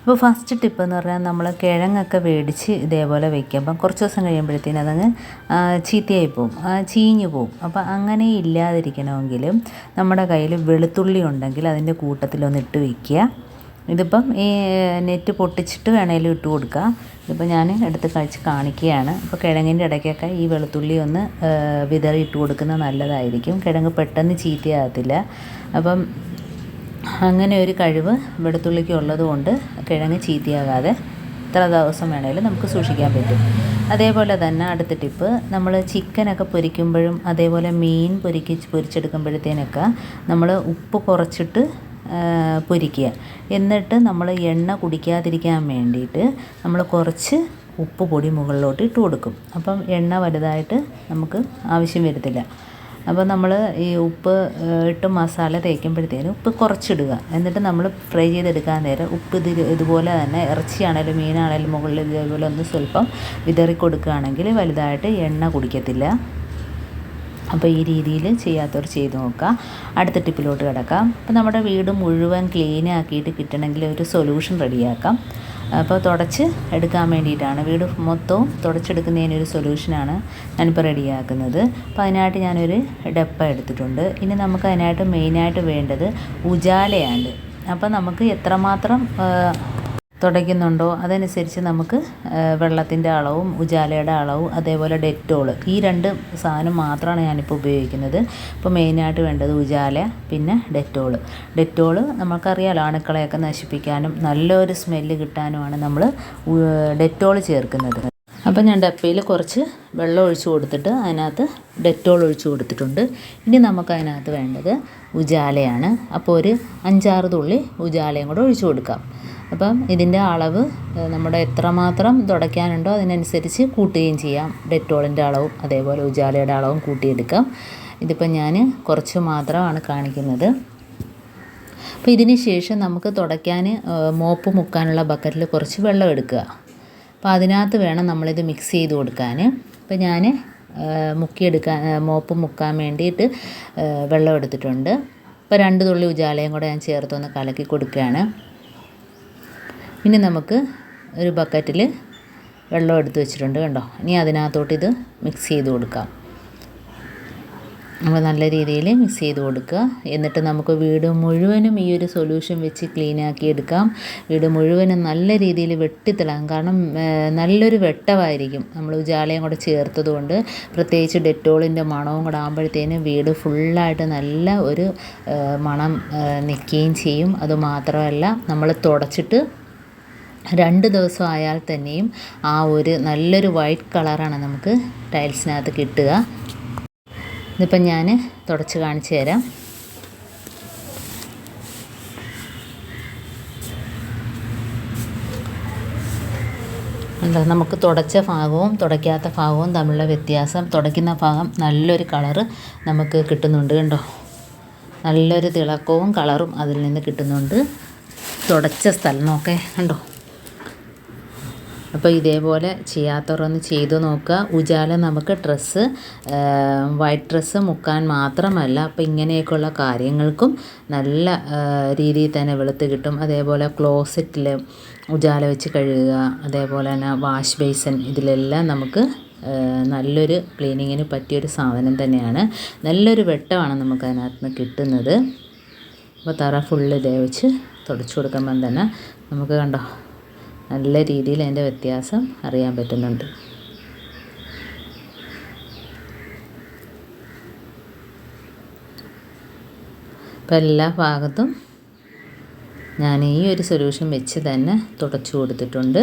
അപ്പോൾ first tip എന്ന് പറഞ്ഞാൽ നമ്മൾ കിഴങ്ങൊക്കെ മേടിച്ച് ഇതേപോലെ വെക്കുമ്പം കുറച്ച് ദിവസം കഴിയുമ്പോഴത്തേനും അതങ്ങ് ചീത്തയായി പോവും. ചീഞ്ഞ് പോവും. അപ്പോൾ അങ്ങനെ ഇല്ലാതിരിക്കണമെങ്കിലും നമ്മുടെ കയ്യിൽ വെളുത്തുള്ളി ഉണ്ടെങ്കിൽ അതിന്റെ കൂട്ടത്തിലൊന്ന് ഇട്ട് വയ്ക്കുക. ഇതിപ്പം ഈ നെറ്റ് പൊട്ടിച്ചിട്ട് വേണേലും ഇട്ട് കൊടുക്കുക. ഇതിപ്പോൾ ഞാൻ എടുത്ത് കഴിച്ച് കാണിക്കുകയാണ്. അപ്പോൾ കിഴങ്ങിന്റെ ഇടയ്ക്കൊക്കെ ഈ വെളുത്തുള്ളി ഒന്ന് വിതറി ഇട്ട് കൊടുക്കുന്നത് നല്ലതായിരിക്കും. കിഴങ്ങ് പെട്ടെന്ന് ചീത്തയാകത്തില്ല. അപ്പം അങ്ങനെ ഒരു കഴിവ് വെളുത്തുള്ളിക്ക് ഉള്ളതുകൊണ്ട് കിഴങ്ങ് ചീത്തയാകാതെ എത്ര ദിവസം വേണേലും നമുക്ക് സൂക്ഷിക്കാൻ പറ്റും. അതേപോലെ തന്നെ അടുത്ത ടിപ്പ് നമ്മൾ ചിക്കനൊക്കെ പൊരിക്കുമ്പോഴും അതേപോലെ മീൻ പൊരിക്കി പൊരിച്ചെടുക്കുമ്പോഴത്തേനൊക്കെ നമ്മൾ ഉപ്പ് കുറച്ചിട്ട് പൊരിക്കുക. എന്നിട്ട് നമ്മൾ എണ്ണ കുടിക്കാതിരിക്കാൻ വേണ്ടിയിട്ട് നമ്മൾ കുറച്ച് ഉപ്പ് പൊടി മുകളിലോട്ട് ഇട്ട് കൊടുക്കും. അപ്പം എണ്ണ വലുതായിട്ട് നമുക്ക് ആവശ്യം വരത്തില്ല. അപ്പോൾ നമ്മൾ ഈ ഉപ്പ് ഇട്ട് മസാല തേക്കുമ്പോഴത്തേനും ഉപ്പ് കുറച്ചിടുക. എന്നിട്ട് നമ്മൾ ഫ്രൈ ചെയ്തെടുക്കാൻ നേരം ഉപ്പ് ഇത് ഇതുപോലെ തന്നെ ഇറച്ചിയാണേലും മീനാണേലും മുകളിൽ ഇതേപോലെ ഒന്ന് സ്വല്പം വിതറി കൊടുക്കുകയാണെങ്കിൽ വലുതായിട്ട് എണ്ണ കുടിക്കത്തില്ല. അപ്പോൾ ഈ രീതിയിൽ ചെയ്യാത്തവർ ചെയ്ത് നോക്കുക. അടുത്ത ടിപ്പിലോട്ട് കിടക്കാം. അപ്പോൾ നമ്മുടെ വീട് മുഴുവൻ ക്ലീൻ ആക്കിയിട്ട് കിട്ടണമെങ്കിൽ ഒരു സൊല്യൂഷൻ റെഡിയാക്കാം അപ്പോൾ തുടച്ച് എടുക്കാൻ വേണ്ടിയിട്ടാണ്. വീട് മൊത്തവും തുടച്ചെടുക്കുന്നതിനൊരു സൊല്യൂഷനാണ് ഞാനിപ്പോൾ റെഡിയാക്കുന്നത്. അപ്പോൾ അതിനായിട്ട് ഞാനൊരു ഡപ്പ എടുത്തിട്ടുണ്ട്. ഇനി നമുക്ക് അതിനായിട്ട് മെയിനായിട്ട് വേണ്ടത് ഉജാലയാണ് അപ്പോൾ നമുക്ക് എത്രമാത്രം തുടയ്ക്കുന്നുണ്ടോ? അതനുസരിച്ച് നമുക്ക് വെള്ളത്തിന്റെ അളവും ഉജാലയുടെ അളവും അതേപോലെ ഡെറ്റോൾ ഈ രണ്ട് സാധനം മാത്രമാണ് ഞാനിപ്പോൾ ഉപയോഗിക്കുന്നത്. ഇപ്പോൾ മെയിനായിട്ട് വേണ്ടത് ഉജാല പിന്നെ ഡെറ്റോൾ. ഡെറ്റോൾ നമുക്കറിയാലോ അണുക്കളെയൊക്കെ നശിപ്പിക്കാനും നല്ലൊരു സ്മെല്ല് കിട്ടാനുമാണ് നമ്മൾ ഡെറ്റോൾ ചേർക്കുന്നത്. അപ്പം ഞാൻ ഡപ്പയിൽ കുറച്ച് വെള്ളം ഒഴിച്ചു കൊടുത്തിട്ട് അതിനകത്ത് ഡെറ്റോൾ ഒഴിച്ചു കൊടുത്തിട്ടുണ്ട്. ഇനി നമുക്ക് അതിനകത്ത് വേണ്ടത് ഉജാലയാണ്. അപ്പോൾ ഒരു അഞ്ചാറ് തുള്ളി ഉജാലയും കൂടെ ഒഴിച്ചു കൊടുക്കാം. അപ്പം ഇതിന്റെ അളവ് നമ്മുടെ എത്രമാത്രം തുടയ്ക്കാനുണ്ടോ അതിനനുസരിച്ച് കൂട്ടുകയും ചെയ്യാം. ഡെറ്റോളിന്റെ അളവും അതേപോലെ ഉജാലയുടെ അളവും കൂട്ടിയെടുക്കാം. ഇതിപ്പോൾ ഞാൻ കുറച്ച് മാത്രമാണ് കാണിക്കുന്നത്. അപ്പോൾ ഇതിന് ശേഷം നമുക്ക് തുടയ്ക്കാൻ മോപ്പ് മുക്കാനുള്ള ബക്കറ്റിൽ കുറച്ച് വെള്ളം എടുക്കുക. അപ്പോൾ അതിനകത്ത് വേണം നമ്മളിത് മിക്സ് ചെയ്ത് കൊടുക്കാൻ. അപ്പോൾ ഞാൻ മുക്കിയെടുക്കാൻ മോപ്പ് മുക്കാൻ വേണ്ടിയിട്ട് വെള്ളം എടുത്തിട്ടുണ്ട്. അപ്പോൾ രണ്ട് തുള്ളി ഉജാലയും കൂടെ ഞാൻ ചേർത്തൊന്ന് കലക്കി കൊടുക്കുകയാണ്. ഇനി നമുക്ക് ഒരു ബക്കറ്റിൽ വെള്ളം എടുത്ത് വെച്ചിട്ടുണ്ട് കണ്ടോ? ഇനി അതിനകത്തോട്ട് ഇത് മിക്സ് ചെയ്ത് കൊടുക്കാം. നമ്മൾ നല്ല രീതിയിൽ മിക്സ് ചെയ്ത് കൊടുക്കുക. എന്നിട്ട് നമുക്ക് വീട് മുഴുവനും ഈ ഒരു സൊല്യൂഷൻ വെച്ച് ക്ലീൻ ആക്കി എടുക്കാം. വീട് മുഴുവനും നല്ല രീതിയിൽ വെട്ടിത്തിളാം കാരണം നല്ലൊരു വെട്ടമായിരിക്കും. നമ്മൾ ഉജാലയും കൂടെ ചേർത്തത് കൊണ്ട് പ്രത്യേകിച്ച് ഡെറ്റോളിന്റെ മണവും കൂടെ ആകുമ്പോഴത്തേനും വീട് ഫുള്ളായിട്ട് നല്ല ഒരു മണം നിൽക്കുകയും ചെയ്യും. അതുമാത്രമല്ല നമ്മൾ തുടച്ചിട്ട് രണ്ട് ദിവസം ആയാൽ തന്നെയും ആ ഒരു നല്ലൊരു വൈറ്റ് കളറാണ് നമുക്ക് ടൈൽസിനകത്ത് കിട്ടുക. ഇതിപ്പം ഞാൻ തുടച്ച് കാണിച്ചു തരാം. നമുക്ക് തുടച്ച ഭാഗവും തുടയ്ക്കാത്ത ഭാഗവും തമ്മിലുള്ള വ്യത്യാസം തുടയ്ക്കുന്ന ഭാഗം നല്ലൊരു കളറ് നമുക്ക് കിട്ടുന്നുണ്ട് കണ്ടോ. നല്ലൊരു തിളക്കവും കളറും അതിൽ നിന്ന് കിട്ടുന്നുണ്ട്. തുടച്ച നോക്കേ കണ്ടോ. അപ്പോൾ ഇതേപോലെ ചെയ്യാത്തവരൊന്ന് ചെയ്തു നോക്കുക. ഉജാല നമുക്ക് ഡ്രസ്സ് വൈറ്റ് ഡ്രസ്സ് മുക്കാൻ മാത്രമല്ല അപ്പോൾ ഇങ്ങനെയൊക്കെയുള്ള കാര്യങ്ങൾക്കും നല്ല രീതിയിൽ തന്നെ വെളുത്ത് കിട്ടും. അതേപോലെ ക്ലോസറ്റിൽ ഉജാല വെച്ച് കഴുകുക അതേപോലെ തന്നെ വാഷ് ബേസൻ ഇതിലെല്ലാം നമുക്ക് നല്ലൊരു ക്ലീനിങ്ങിന് പറ്റിയൊരു സാധനം തന്നെയാണ്. നല്ലൊരു വെട്ടമാണ് നമുക്ക് അതിനകത്ത് നിന്ന് കിട്ടുന്നത്. അപ്പോൾ തറ ഫുള്ള് ഇതേ വെച്ച് തുടച്ചു കൊടുക്കുമ്പം തന്നെ നമുക്ക് കണ്ടോ നല്ല രീതിയിൽ അതിന്റെ വ്യത്യാസം അറിയാൻ പറ്റുന്നുണ്ട്. ഇപ്പം എല്ലാ ഭാഗത്തും ഞാൻ ഈ ഒരു സൊല്യൂഷൻ വെച്ച് തന്നെ തുടച്ചു കൊടുത്തിട്ടുണ്ട്.